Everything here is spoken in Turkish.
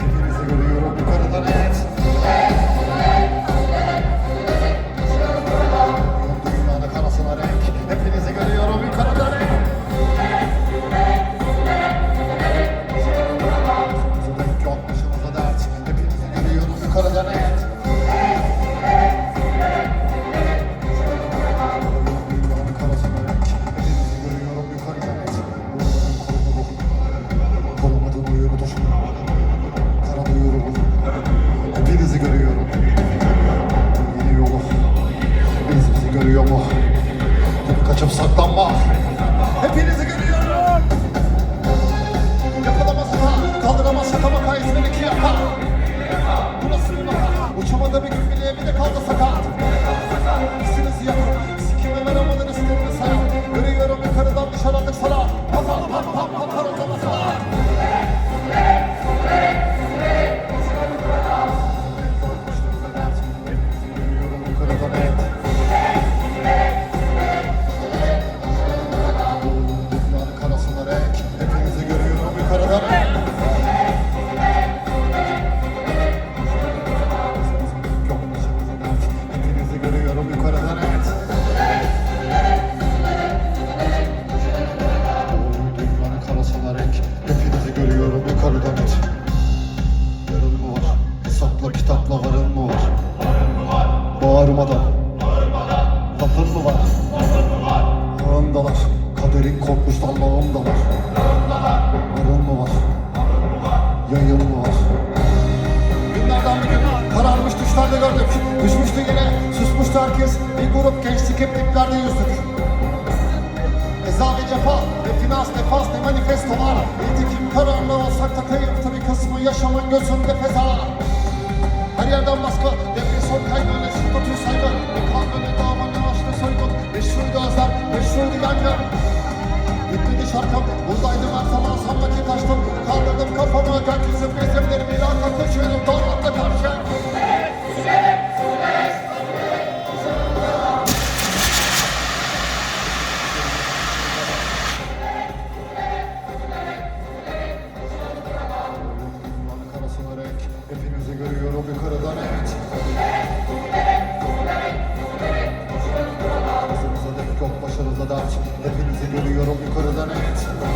Hepinizi görüyorum yukarıdan et. Gördüğüm anda karasına renk. Hepinizi görüyorum yukarıdan et. Denk yok başımıza dert. Hepinizi görüyorum yukarıdan et. Korumadın uyuyordu. bu. Kaçıp saklanma. hesapla varın mı var? Bağırmadan. Lafın mı var? Ağındalar. Kaderin korkmuş Allah'ındalar. Varın mı var? Yayın mı var? Günlerden bir gün kararmış düşlerde gördük. Düşmüştü yine, susmuştu herkes. Bir grup genç skeptiklerde yüzdük. Eza ve cefa ve finans nefas ne manifesto var. Eğitim kararlı olsak da kayıp tabi kısmı yaşamın gözünde feza. Yerden baskı, depresyon kaygı, ne şiddet saygı. Ne kavga, ne dava, ne aşk, ne soygun. Meşhurdu özlem, meşhurdu yangın. Bitmedi şarkım, buradaydım her zaman sanmaki taştım. Kaldırdım kafamı, gökyüzü bezimlerim. İlahi koşuyordum, doğrultla Hepinizi görüyorum yukarıdan evet.